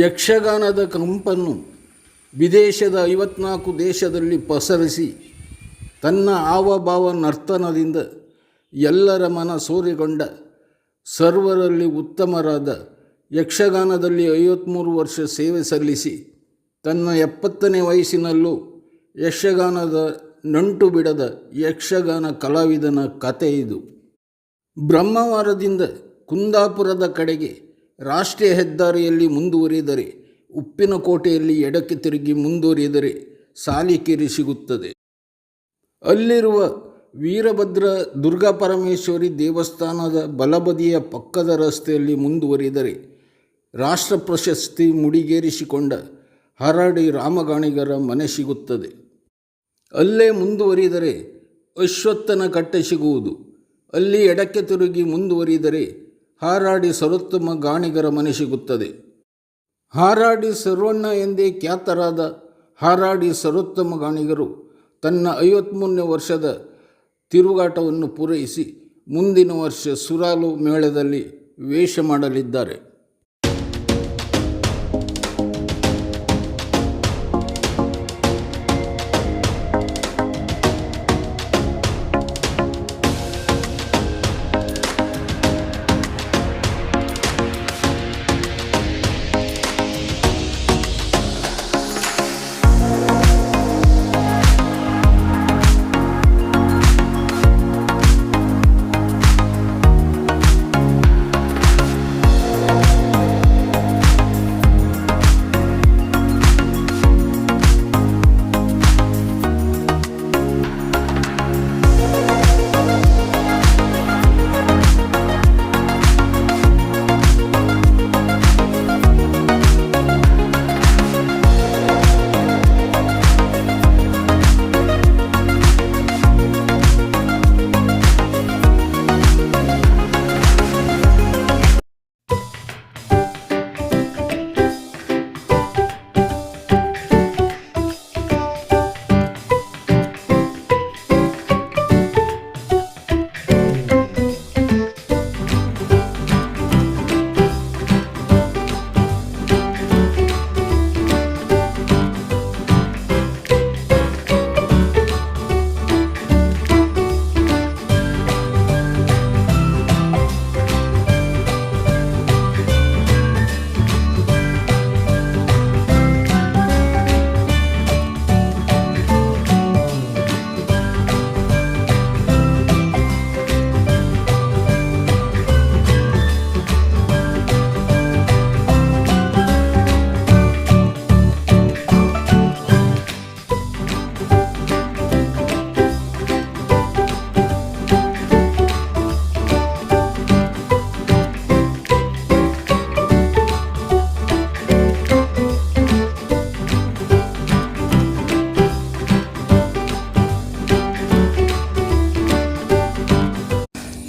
ಯಕ್ಷಗಾನದ ಕಂಪನ್ನು ವಿದೇಶದ ಐವತ್ನಾಲ್ಕು ದೇಶದಲ್ಲಿ ಪಸರಿಸಿ ತನ್ನ ಆವಭಾವ ನರ್ತನದಿಂದ ಎಲ್ಲರ ಮನ ಸೂರಿಗೊಂಡ ಸರ್ವರಲ್ಲಿ ಉತ್ತಮರಾದ ಯಕ್ಷಗಾನದಲ್ಲಿ ಐವತ್ತ್ಮೂರು ವರ್ಷ ಸೇವೆ ಸಲ್ಲಿಸಿ ತನ್ನ ಎಪ್ಪತ್ತನೇ ವಯಸ್ಸಿನಲ್ಲೂ ಯಕ್ಷಗಾನದ ನಂಟು ಬಿಡದ ಯಕ್ಷಗಾನ ಕಲಾವಿದನ ಕತೆ ಇದು. ಬ್ರಹ್ಮವಾರದಿಂದ ಕುಂದಾಪುರದ ಕಡೆಗೆ ರಾಷ್ಟ್ರೀಯ ಹೆದ್ದಾರಿಯಲ್ಲಿ ಮುಂದುವರಿದರೆ ಉಪ್ಪಿನಕೋಟೆಯಲ್ಲಿ ಎಡಕ್ಕೆ ತಿರುಗಿ ಮುಂದುವರಿದರೆ ಸಾಲಿಕೇರಿ ಸಿಗುತ್ತದೆ. ಅಲ್ಲಿರುವ ವೀರಭದ್ರ ದುರ್ಗಾ ಪರಮೇಶ್ವರಿ ದೇವಸ್ಥಾನದ ಬಲಬದಿಯ ಪಕ್ಕದ ರಸ್ತೆಯಲ್ಲಿ ಮುಂದುವರಿದರೆ ರಾಷ್ಟ್ರ ಪ್ರಶಸ್ತಿ ಮುಡಿಗೇರಿಸಿಕೊಂಡ ಹರಡಿ ರಾಮಗಾಣಿಗರ ಮನೆ ಸಿಗುತ್ತದೆ. ಅಲ್ಲೇ ಮುಂದುವರಿದರೆ ಅಶ್ವತ್ಥನ ಕಟ್ಟೆ ಸಿಗುವುದು. ಅಲ್ಲಿ ಎಡಕ್ಕೆ ತಿರುಗಿ ಮುಂದುವರಿದರೆ ಹಾರಾಡಿ ಸರ್ವೋತ್ತಮ ಗಾಣಿಗರ ಮನೆ ಸಿಗುತ್ತದೆ. ಹಾರಾಡಿ ಸರ್ವಣ್ಣ ಎಂದೇ ಖ್ಯಾತರಾದ ಹಾರಾಡಿ ಸರ್ವೋತ್ತಮ ಗಾಣಿಗರು ತನ್ನ ಐವತ್ತ್ಮೂರನೇ ವರ್ಷದ ತಿರುಗಾಟವನ್ನು ಪೂರೈಸಿ ಮುಂದಿನ ವರ್ಷ ಸುರಾಲು ಮೇಳದಲ್ಲಿ ವೇಷ ಮಾಡಲಿದ್ದಾರೆ.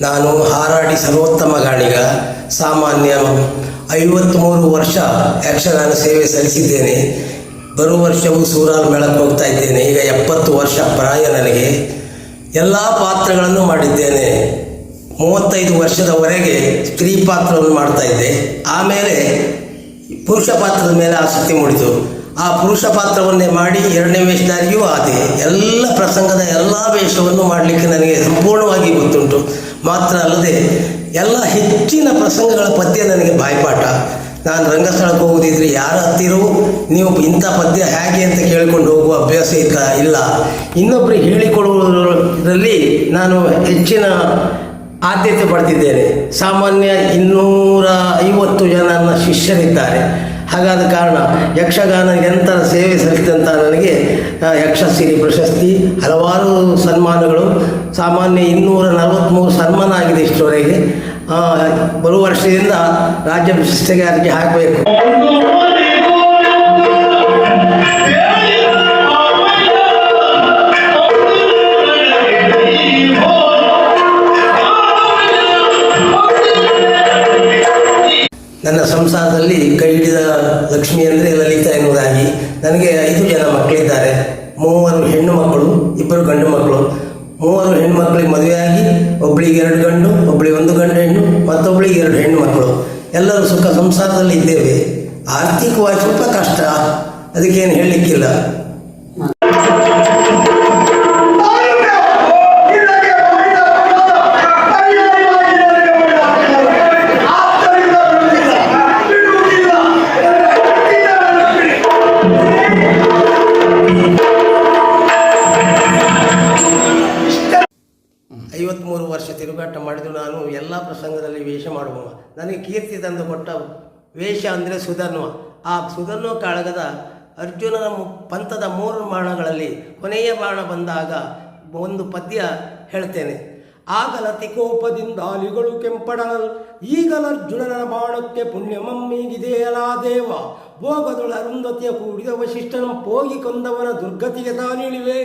ನಾನು ಹಾರಾಡಿ ಸರ್ವೋತ್ತಮ ಗಾಣಿಗ ಸಾಮಾನ್ಯ ಐವತ್ತ್ಮೂರು ವರ್ಷ ಯಕ್ಷಗಾನ ಸೇವೆ ಸಲ್ಲಿಸಿದ್ದೇನೆ. ಬರುವ ವರ್ಷವೂ ಸೂರಾಲ್ ಮೇಳಕ್ಕೆ ಹೋಗ್ತಾ ಇದ್ದೇನೆ. ಈಗ ಎಪ್ಪತ್ತು ವರ್ಷ ಪ್ರಾಯ ನನಗೆ. ಎಲ್ಲ ಪಾತ್ರಗಳನ್ನು ಮಾಡಿದ್ದೇನೆ. ಮೂವತ್ತೈದು ವರ್ಷದವರೆಗೆ ಸ್ತ್ರೀ ಪಾತ್ರವನ್ನು ಮಾಡ್ತಾ ಇದ್ದೆ. ಆಮೇಲೆ ಪುರುಷ ಪಾತ್ರದ ಮೇಲೆ ಆಸಕ್ತಿ ಮೂಡಿತು. ಆ ಪುರುಷ ಪಾತ್ರವನ್ನೇ ಮಾಡಿ ಎರಡನೇ ವೇಷಧಾರಿಯೂ ಆದೆ. ಎಲ್ಲ ಪ್ರಸಂಗದ ಎಲ್ಲ ವೇಷವನ್ನು ಮಾಡಲಿಕ್ಕೆ ನನಗೆ ಸಂಪೂರ್ಣವಾಗಿ ಗೊತ್ತುಂಟು. ಮಾತ್ರ ಅಲ್ಲದೆ ಎಲ್ಲ ಹೆಚ್ಚಿನ ಪ್ರಸಂಗಗಳ ಪದ್ಯ ನನಗೆ ಬಾಯ್ಪಾಠ. ನಾನು ರಂಗಸ್ಥಳಕ್ಕೆ ಹೋಗೋದಿದ್ರೆ ಯಾರ ಹತ್ತಿರೂ? ನೀವು ಇಂಥ ಪದ್ಯ ಹೇಗೆ ಅಂತ ಕೇಳಿಕೊಂಡು ಹೋಗುವ ಅಭ್ಯಾಸ ಇಲ್ಲ ಇಲ್ಲ. ಇನ್ನೊಬ್ಬರಿಗೆ ಹೇಳಿಕೊಡುವುದರಲ್ಲಿ ನಾನು ಹೆಚ್ಚಿನ ಆದ್ಯತೆ ಪಡೆದಿದ್ದೇನೆ. ಸಾಮಾನ್ಯ ಇನ್ನೂರ ಐವತ್ತು ಜನ ನನ್ನ ಶಿಷ್ಯರಿದ್ದಾರೆ. ಹಾಗಾದ ಕಾರಣ ಯಕ್ಷಗಾನ ನಿರಂತರ ಸೇವೆ ಸಲ್ಲಿಸಿದಂಥ ನನಗೆ ಯಕ್ಷಸಿರಿ ಪ್ರಶಸ್ತಿ, ಹಲವಾರು ಸನ್ಮಾನಗಳು. ಸಾಮಾನ್ಯ ಇನ್ನೂರ ನಲವತ್ತ್ಮೂರು ಸನ್ಮಾನ ಆಗಿದೆ ಇಷ್ಟರವರೆಗೆ. ಬರುವ ವರ್ಷದಿಂದ ರಾಜ್ಯ ಪ್ರಶಸ್ತಿಗೆ ಅರ್ಜಿ ಹಾಕಬೇಕು. ಒಬ್ಬಳಿಗೆ ಒಂದು ಗಂಡು ಹೆಣ್ಣು ಮತ್ತೊಬ್ಬಳಿಗೆ ಎರಡು ಹೆಣ್ಣು ಮಕ್ಕಳು. ಎಲ್ಲರೂ ಸುಖ ಸಂಸಾರದಲ್ಲಿ ಇದ್ದೇವೆ. ಆರ್ಥಿಕವಾಗಿ ಸ್ವಲ್ಪ ಕಷ್ಟ. ಅದಕ್ಕೇನು ಹೇಳಲಿಕ್ಕಿಲ್ಲ. ಮಾಡಿದ್ದು ನಾನು, ಎಲ್ಲ ಪ್ರಸಂಗದಲ್ಲಿ ವೇಷ ಮಾಡುವ ನನಗೆ ಕೀರ್ತಿ ತಂದು ಕೊಟ್ಟ ವೇಷ ಅಂದರೆ ಸುಧನ್ವ. ಆ ಸುಧನ್ವ ಕಾಳಗದ ಅರ್ಜುನನ ಪಂಥದ ಮೂರು ಬಾಣಗಳಲ್ಲಿ ಕೊನೆಯ ಬಾಣ ಬಂದಾಗ ಒಂದು ಪದ್ಯ ಹೇಳ್ತೇನೆ. ಆಗಲ ತಿಕೋಪದಿಂದ ಅಲಿಗಳು ಕೆಂಪಡಲ್ ಈಗಲ ಅರ್ಜುನನ ಬಾಣಕ್ಕೆ ಪುಣ್ಯಮಮ್ಮಿಗಿದೆಯಲಾ ದೇವ. ಭೋಗದೊಳ ಅರುಂಧತಿಯ ಕೂಡಿದ ವಶಿಷ್ಠನ ಪೋಗಿ ಕೊಂದವನ ದುರ್ಗತಿಗೆ ತಾನಿಳಿವೆ.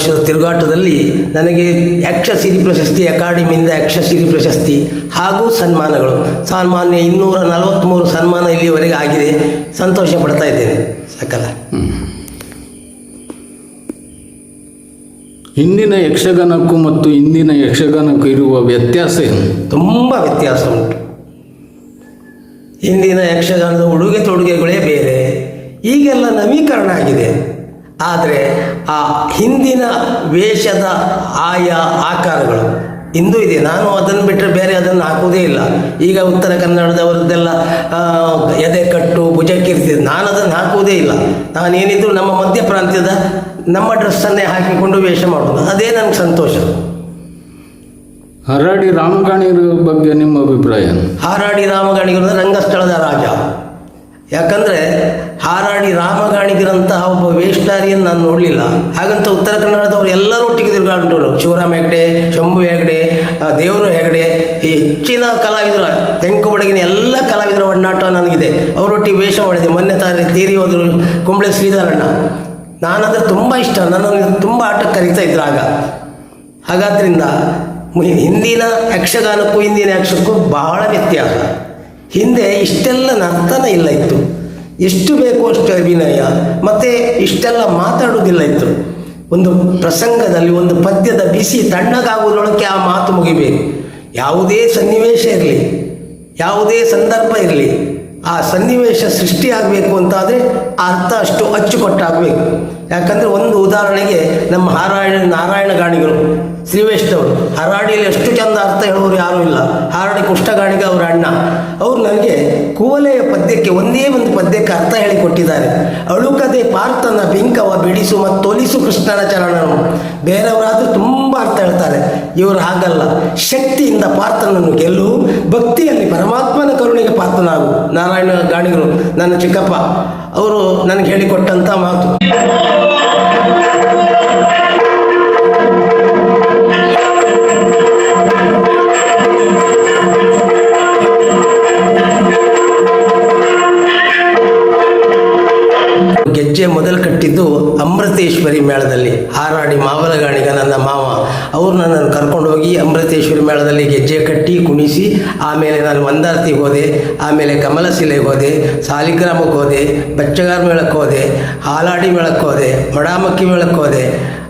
ವರ್ಷದ ತಿರುಗಾಟದಲ್ಲಿ ನನಗೆ ಯಕ್ಷಸಿರಿ ಪ್ರಶಸ್ತಿ ಅಕಾಡೆಮಿಯಿಂದ ಯಕ್ಷಸಿರಿ ಪ್ರಶಸ್ತಿ ಹಾಗೂ ಸನ್ಮಾನಗಳು. ಸಾಮಾನ್ಯ ಇನ್ನೂರ ನಲವತ್ತ್ಮೂರು ಸನ್ಮಾನ ಇಲ್ಲಿವರೆಗೆ ಆಗಿದೆ. ಸಂತೋಷ ಪಡ್ತಾ ಇದ್ದೇನೆ ಸಕಲ. ಹಿಂದಿನ ಯಕ್ಷಗಾನಕ್ಕೂ ಮತ್ತು ಇಂದಿನ ಯಕ್ಷಗಾನಕ್ಕೂ ಇರುವ ವ್ಯತ್ಯಾಸ ಏನು? ತುಂಬ ವ್ಯತ್ಯಾಸ ಉಂಟು. ಹಿಂದಿನ ಯಕ್ಷಗಾನದ ಉಡುಗೆ ತೊಡುಗೆಗಳೇ ಬೇರೆ. ಈಗೆಲ್ಲ ನವೀಕರಣ ಆಗಿದೆ. ಆದರೆ ಆ ಹಿಂದಿನ ವೇಷದ ಆಯಾ ಆಕಾರಗಳು. ಇಂದು ಇದೆ. ನಾನು ಅದನ್ನು ಬಿಟ್ಟರೆ ಬೇರೆ ಅದನ್ನು ಹಾಕುವುದೇ ಇಲ್ಲ. ಈಗ ಉತ್ತರ ಕನ್ನಡದವರದ್ದೆಲ್ಲ ಎದೆ ಕಟ್ಟು ಭುಜಕ್ಕಿರ್ತಿದೆ ನಾನು ಅದನ್ನು ಹಾಕುವುದೇ ಇಲ್ಲ. ನಾನೇನಿದ್ರು ನಮ್ಮ ಮಧ್ಯ ಪ್ರಾಂತ್ಯದ ನಮ್ಮ ಡ್ರೆಸ್ಸನ್ನೇ ಹಾಕಿಕೊಂಡು ವೇಷ ಮಾಡೋದು ಅದೇ ನನಗೆ ಸಂತೋಷ. ಹರಾಡಿ ರಾಮಗಾಣಿಯರ ಬಗ್ಗೆ ನಿಮ್ಮ ಅಭಿಪ್ರಾಯ ಹರಾಡಿ ಹಾರಾಡಿ ರಾಮಗಾಣಿಗರು ರಂಗಸ್ಥಳದ ರಾಜ. ಯಾಕಂದರೆ ಹಾರಾಡಿ ರಾಮಗಾಣಿಗಿರಂತಹ ಒಬ್ಬ ವೇಷಧಾರಿಯನ್ನು ನಾನು ನೋಡಲಿಲ್ಲ. ಹಾಗಂತ ಉತ್ತರ ಕನ್ನಡದವರು ಎಲ್ಲರೂ ಒಟ್ಟಿಗೆ ತಿರುಗಾಡಿದ್ರು ಶಿವರಾಮ ಹೆಗಡೆ, ಶಂಭು ಹೆಗಡೆ ದೇವರು ಹೆಗಡೆ, ಈ ಹೆಚ್ಚಿನ ಕಲಾವಿದರ, ತೆಂಕು ಬಡಗಿನ ಎಲ್ಲ ಕಲಾವಿದರ ಒಡನಾಟ ನನಗಿದೆ. ಅವರೊಟ್ಟಿಗೆ ವೇಷ ಮಾಡಿದೆ. ಮೊನ್ನೆ ತಾರೆ ತೀರಿ ಹೋದರು ಕುಂಬಳೆ ಶ್ರೀಧರಣ್ಣ. ನಾನಂದರೆ ತುಂಬ ಇಷ್ಟ. ನನ್ನನ್ನು ತುಂಬ ಆಟಕ್ಕೆ ಕರೀತಾ ಇದ್ರು ಆಗ. ಹಾಗಾದ್ರಿಂದ ಹಿಂದಿನ ಯಕ್ಷಗಾನಕ್ಕೂ, ಹಿಂದಿನ ಯಕ್ಷಕ್ಕೂ ಬಹಳ ವ್ಯತ್ಯಾಸ. ಹಿಂದೆ ಇಷ್ಟೆಲ್ಲ ನರ್ತನ ಇಲ್ಲ ಇತ್ತು. ಎಷ್ಟು ಬೇಕೋ ಅಷ್ಟು ಅಭಿನಯ, ಮತ್ತು ಇಷ್ಟೆಲ್ಲ ಮಾತಾಡೋದಿಲ್ಲ ಇತ್ತು. ಒಂದು ಪ್ರಸಂಗದಲ್ಲಿ, ಒಂದು ಪದ್ಯದ ಬಿಸಿ ತಣ್ಣಗಾಗುವುದರೊಳಗೆ ಆ ಮಾತು ಮುಗಿಬೇಕು. ಯಾವುದೇ ಸನ್ನಿವೇಶ ಇರಲಿ, ಯಾವುದೇ ಸಂದರ್ಭ ಇರಲಿ, ಆ ಸನ್ನಿವೇಶ ಸೃಷ್ಟಿಯಾಗಬೇಕು ಅಂತಾದರೆ ಆ ಅರ್ಥ ಅಷ್ಟು ಅಚ್ಚುಕಟ್ಟಾಗಬೇಕು. ಯಾಕಂದರೆ ಒಂದು ಉದಾಹರಣೆಗೆ ನಮ್ಮ ಹಾರಾಯಣ, ನಾರಾಯಣ ಗಾಣಿಗಳು ಶ್ರೀವೇಶ್ದವರು ಹರಾಡಿಯಲ್ಲಿ ಎಷ್ಟು ಚಂದ ಅರ್ಥ ಹೇಳುವವರು ಯಾರೂ ಇಲ್ಲ. ಹಾರಾಡಿ ಕುಷ್ಠಗಾಣಿಗ ಅವರ ಅಣ್ಣ. ಅವರು ನನಗೆ ಕೂವಲೆಯ ಪದ್ಯಕ್ಕೆ ಒಂದೇ ಒಂದು ಪದ್ಯಕ್ಕೆ ಅರ್ಥ ಹೇಳಿಕೊಟ್ಟಿದ್ದಾರೆ ಅಳುಕದೆ ಪಾರ್ಥನ ಬಿಂಕವ ಬಿಡಿಸು ಮತ್ತು ತೊಲಿಸು ಕೃಷ್ಣನ ಚರಣನು. ಬೇರೆಯವರಾದರೂ ತುಂಬ ಅರ್ಥ ಹೇಳ್ತಾರೆ. ಇವರು ಹಾಗಲ್ಲ. ಶಕ್ತಿಯಿಂದ ಪಾರ್ಥನನ್ನು ಗೆಲ್ಲು, ಭಕ್ತಿಯಲ್ಲಿ ಪರಮಾತ್ಮನ ಕರುಣೆಗೆ ಪಾತ್ರನಾಗು. ನಾರಾಯಣ ಗಾಣಿಗರು, ನನ್ನ ಚಿಕ್ಕಪ್ಪ, ಅವರು ನನಗೆ ಹೇಳಿಕೊಟ್ಟಂಥ ಮಾತು. ಕರ್ಕೊಂಡೋಗಿ ಅಮೃತೇಶ್ವರಿ ಮೇಳದಲ್ಲಿ ಗೆಜ್ಜೆ ಕಟ್ಟಿ ಕುಣಿಸಿ, ಆಮೇಲೆ ನಾನು ಮಂದಾರ್ತಿಗೆ ಹೋದೆ, ಆಮೇಲೆ ಕಮಲಶಿಲೆಗೆ ಹೋದೆ, ಸಾಲಿಗ್ರಾಮಕ್ಕೆ ಹೋದೆ, ಬಚ್ಚಗಾರ ಮೇಳಕ್ಕೆ ಹೋದೆ, ಹಾಲಾಡಿ ಮೇಳಕ್ಕೆ ಹೋದೆ, ಮಡಾಮಕ್ಕಿ ಮೇಳಕ್ಕೆ ಹೋದೆ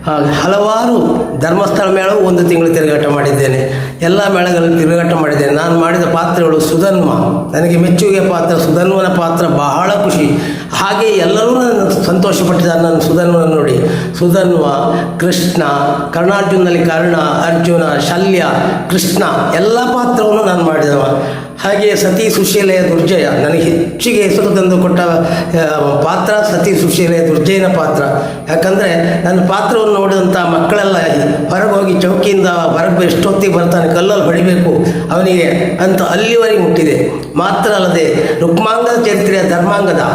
ಹಲವಾರು ಧರ್ಮಸ್ಥಳ ಮೇಳ ಒಂದು ತಿಂಗಳು ತಿರುಗಾಟ ಮಾಡಿದ್ದೇನೆ. ಎಲ್ಲ ಮೇಳಗಳಲ್ಲಿ ತಿರುಗಾಟ ಮಾಡಿದ್ದೇನೆ. ನಾನು ಮಾಡಿದ ಪಾತ್ರಗಳು ಸುಧನ್ವ ನನಗೆ ಮೆಚ್ಚುಗೆ ಪಾತ್ರ ಸುಧನ್ವನ ಪಾತ್ರ ಬಹಳ ಖುಷಿ. ಹಾಗೆ ಎಲ್ಲರೂ ನನ್ನ ಸಂತೋಷಪಟ್ಟಿದ್ದಾರೆ ನಾನು ಸುಧನ್ವನ ನೋಡಿ. ಸುಧನ್ವ ಕೃಷ್ಣ ಕರ್ಣಾರ್ಜುನಲ್ಲಿ ಕರ್ಣ, ಅರ್ಜುನ, ಶಲ್ಯ, ಕೃಷ್ಣ, ಎಲ್ಲ ಪಾತ್ರವನ್ನು ನಾನು ಮಾಡಿದವ. ಹಾಗೆ ಸತಿ ಸುಶೀಲೆಯ ದುರ್ಜಯ, ನನಗೆ ಹೆಚ್ಚಿಗೆ ಹೆಸರು ತಂದು ಕೊಟ್ಟ ಪಾತ್ರ ಸತಿ ಸುಶೀಲೆಯ ದುರ್ಜಯನ ಪಾತ್ರ. ಯಾಕಂದರೆ ನನ್ನ ಪಾತ್ರವನ್ನು ನೋಡಿದಂಥ ಮಕ್ಕಳೆಲ್ಲ ಹೊರಗೆ ಹೋಗಿ ಚೌಕಿಯಿಂದ ಹೊರಗೆ ಎಷ್ಟೊತ್ತಿಗೆ ಬರ್ತಾನೆ, ಕಲ್ಲಲ್ಲಿ ಹೊಡಿಬೇಕು, ಅವನಿಗೆ ಅಂತ ಅಲ್ಲಿವರೆಗೆ ಮುಟ್ಟಿದೆ. ಮಾತ್ರ ಅಲ್ಲದೆ ರುಕ್ಮಾಂಗದ ಚರಿತ್ರೆಯ ಧರ್ಮಾಂಗದ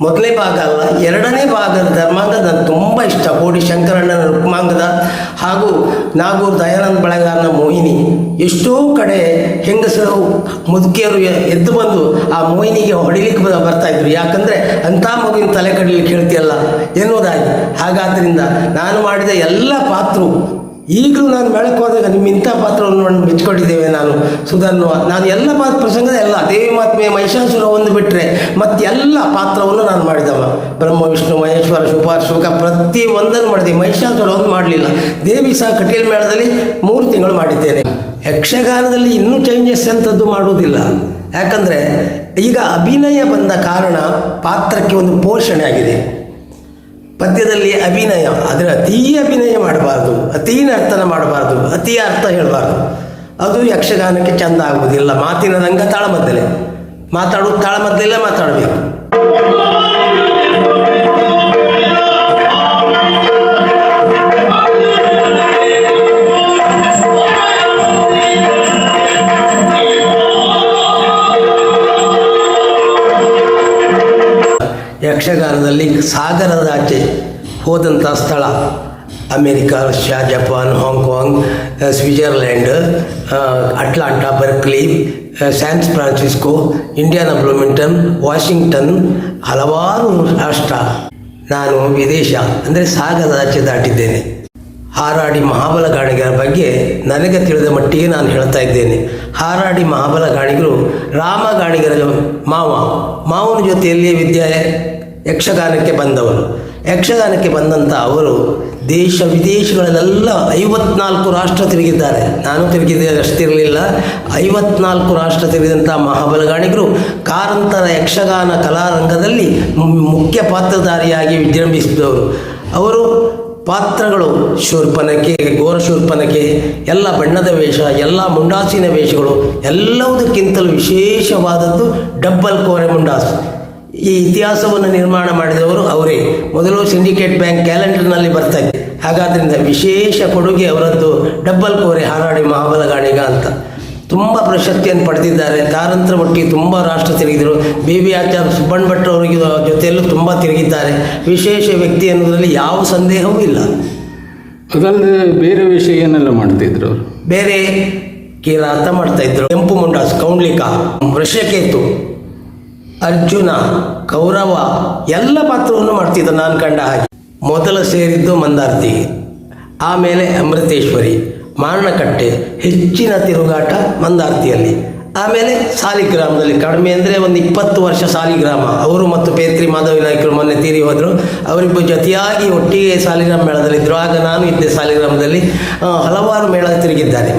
ಮೊದಲನೇ ಭಾಗ ಅಲ್ಲ ಎರಡನೇ ಭಾಗದ ಧರ್ಮಾಂಗ ನನಗೆ ತುಂಬ ಇಷ್ಟ. ಕೋಡಿ ಶಂಕರಣ್ಣನ ರುಕ್ಮಾಂಗದ ಹಾಗೂ ನಾಗೂರ್ ದಯಾನಂದ ಬಳಗಾರನ ಮೋಹಿನಿ. ಎಷ್ಟೋ ಕಡೆ ಹೆಂಗಸರು, ಮುದುಕಿಯರು ಎದ್ದು ಬಂದು ಆ ಮೋಹಿನಿಗೆ ಹೊಡಿಲಿಕ್ಕೆ ಬರ್ತಾ ಇದ್ರು. ಯಾಕಂದರೆ ಅಂಥ ಮಗುವಿನ ತಲೆ ಕಡಲಿಕ್ಕೆ ಹೇಳ್ತಿಯಲ್ಲ ಎನ್ನುವುದಾಗಿ. ಹಾಗಾದ್ದರಿಂದ ನಾನು ಮಾಡಿದ ಎಲ್ಲ ಪಾತ್ರವು ಈಗಲೂ ನಾನು ಬೆಳಕು ಹೋದಾಗ ನಿಮ್ಮ ಇಂಥ ಪಾತ್ರವನ್ನು ಮೆಚ್ಕೊಂಡಿದ್ದೇವೆ ನಾನು. ಸುಧನ್ವ ನಾನು ಎಲ್ಲ ಪಾತ್ರ ಪ್ರಸಂಗದ ಎಲ್ಲ ದೇವಿ ಮಾತ್ಮೆ ಮಹಿಷಾಸುರ ಒಂದು ಬಿಟ್ಟರೆ ಮತ್ತೆಲ್ಲ ಪಾತ್ರವನ್ನು ನಾನು ಮಾಡಿದವ. ಬ್ರಹ್ಮ, ವಿಷ್ಣು, ಮಹೇಶ್ವರ ಶುಭಾರ್ ಶುಕ ಪ್ರತಿ ಒಂದನ್ನು ಮಾಡಿದೆ. ಮಹಿಷಾಸುರ ಒಂದು ಮಾಡಲಿಲ್ಲ. ದೇವಿ ಸಹ ಕಟೀಲ್ ಮೇಳದಲ್ಲಿ ಮೂರು ತಿಂಗಳು ಮಾಡಿದ್ದೇನೆ. ಯಕ್ಷಗಾನದಲ್ಲಿ ಇನ್ನೂ ಚೇಂಜಸ್ ಎಂಥದ್ದು ಮಾಡುವುದಿಲ್ಲ. ಯಾಕಂದರೆ ಈಗ ಅಭಿನಯ ಬಂದ ಕಾರಣ ಪಾತ್ರಕ್ಕೆ ಒಂದು ಪೋಷಣೆ ಆಗಿದೆ. ಪದ್ಯದಲ್ಲಿ ಅಭಿನಯ, ಆದರೆ ಅತೀ ಅಭಿನಯ ಮಾಡಬಾರ್ದು, ಅತೀ ನರ್ತನ ಮಾಡಬಾರ್ದು, ಅತೀ ಅರ್ಥ ಹೇಳಬಾರ್ದು. ಅದು ಯಕ್ಷಗಾನಕ್ಕೆ ಚೆಂದ ಆಗುವುದಿಲ್ಲ ಮಾತಿನ ರಂಗ ತಾಳಮದ್ದಲೆ. ಮಾತಾಡೋದು ತಾಳಮದ್ದಲೆ ಮಾತಾಡಬೇಕು. ಯಕ್ಷಗಾನದಲ್ಲಿ ಸಾಗರದ ಆಚೆ ಹೋದಂಥ ಸ್ಥಳ. America, Russia, Japan, Hong Kong Switzerland Atlanta, Berkeley San Francisco, Indiana Bloomington, Washington, ಹಲವಾರು ರಾಷ್ಟ್ರ ನಾನು ವಿದೇಶ, ಅಂದರೆ ಸಾಗರದ ಆಚೆ ದಾಟಿದ್ದೇನೆ. ಹಾರಾಡಿ ಮಹಾಬಲ ಗಾಣಿಗರ ಬಗ್ಗೆ ನನಗೆ ತಿಳಿದ ಮಟ್ಟಿಗೆ ನಾನು ಹೇಳ್ತಾ ಇದ್ದೇನೆ. ಹಾರಾಡಿ ಮಹಾಬಲ ಗಾಣಿಗರು ರಾಮ ಗಾಣಿಗರ ಮಾವ, ಮಾವನ ಜೊತೆಯಲ್ಲಿ ವಿದ್ಯೆ ಯಕ್ಷಗಾನಕ್ಕೆ ಬಂದವರು. ಯಕ್ಷಗಾನಕ್ಕೆ ಬಂದಂಥ ಅವರು ದೇಶ ವಿದೇಶಗಳಲ್ಲೆಲ್ಲ ಐವತ್ನಾಲ್ಕು ರಾಷ್ಟ್ರ ತಿರುಗಿದ್ದಾರೆ. ನಾನು ತಿರುಗಿದ್ದೆ ಅಷ್ಟಿರಲಿಲ್ಲ ಐವತ್ನಾಲ್ಕು ರಾಷ್ಟ್ರ ತಿರುಗಿದಂಥ ಮಹಾಬಲಗಾಣಿಗರು ಕಾರಂತರ ಯಕ್ಷಗಾನ ಕಲಾರಂಗದಲ್ಲಿ ಮುಖ್ಯ ಪಾತ್ರಧಾರಿಯಾಗಿ ವಿಜೃಂಭಿಸಿದವರು. ಅವರು ಪಾತ್ರಗಳು, ಶೂರ್ಪನಕ್ಕೆ, ಘೋರ ಶೂರ್ಪನಕ್ಕೆ, ಎಲ್ಲ ಬಣ್ಣದ ವೇಷ, ಎಲ್ಲ ಮುಂಡಾಸಿನ ವೇಷಗಳು, ಎಲ್ಲವುದಕ್ಕಿಂತಲೂ ವಿಶೇಷವಾದದ್ದು ಡಬ್ಬಲ್ ಕೋರೆ ಮುಂಡಾಸು. ಈ ಇತಿಹಾಸವನ್ನು ನಿರ್ಮಾಣ ಮಾಡಿದವರು ಅವರೇ. ಮೊದಲು ಸಿಂಡಿಕೇಟ್ ಬ್ಯಾಂಕ್ ಕ್ಯಾಲೆಂಡರ್ನಲ್ಲಿ ಬರ್ತಾ ಇದೆ ಹಾಗಾದ್ರಿಂದ ವಿಶೇಷ ಕೊಡುಗೆ ಅವರದ್ದು ಡಬ್ಬಲ್ ಕೋರೆ ಹಾರಾಡಿ ಮಹಾಬಲಗಾಣಿಗ ಅಂತ. ತುಂಬ ಪ್ರಶಸ್ತಿಯನ್ನು ಪಡೆದಿದ್ದಾರೆ. ಕಾರಂತರ ಮಟ್ಟಿಗೆ ತುಂಬ ರಾಷ್ಟ್ರ ತಿರುಗಿದರು. ಬಿ ಬಿ ಆಚಾರ್ಯ ಸುಬ್ಬಣ್ಣ ಭಟ್ ಅವರಿಗೆ ಜೊತೆಯಲ್ಲೂ ತುಂಬ ತಿರುಗಿದ್ದಾರೆ. ವಿಶೇಷ ವ್ಯಕ್ತಿ ಅನ್ನೋದರಲ್ಲಿ ಯಾವ ಸಂದೇಹವೂ ಇಲ್ಲ. ಅದಲ್ಲದೆ ಬೇರೆ ವಿಷಯ ಏನೆಲ್ಲ ಮಾಡ್ತಿದ್ರು ಅವರು? ಬೇರೆ ಕಿರಾತ ಮಾಡ್ತಾ ಇದ್ರು. ಕೆಂಪು ಮುಂಡಾಸ್ ಕೌಂಡ್ಲಿಕ ವೃಷಕೇತು ಅರ್ಜುನ ಕೌರವ ಎಲ್ಲ ಪಾತ್ರವನ್ನು ಮಾಡ್ತಿದ್ರು ನಾನು ಕಂಡ ಹಾಗೆ. ಮೊದಲು ಸೇರಿದ್ದು ಮಂದಾರ್ತಿಗೆ ಆಮೇಲೆ ಅಮೃತೇಶ್ವರಿ. ಮಾರಣಕಟ್ಟೆ, ಹೆಚ್ಚಿನ ತಿರುಗಾಟ ಮಂದಾರ್ತಿಯಲ್ಲಿ. ಆಮೇಲೆ ಸಾಲಿಗ್ರಾಮದಲ್ಲಿ, ಕಡಿಮೆ ಅಂದರೆ ಒಂದು ಇಪ್ಪತ್ತು ವರ್ಷ ಸಾಲಿಗ್ರಾಮ. ಅವರು ಮತ್ತು ಪೇತ್ರಿ ಮಾಧವಿ ನಾಯಕರು ಮೊನ್ನೆ ತೀರಿ ಹೋದರು. ಅವರಿಬ್ಬರು ಜೊತೆಯಾಗಿ ಒಟ್ಟಿಗೆ ಸಾಲಿಗ್ರಾಮ ಮೇಳದಲ್ಲಿದ್ದರು ಆಗ ನಾನು ಇದ್ದೆ ಸಾಲಿಗ್ರಾಮದಲ್ಲಿ. ಹಲವಾರು ಮೇಳ ತಿರುಗಿದ್ದಾರೆ.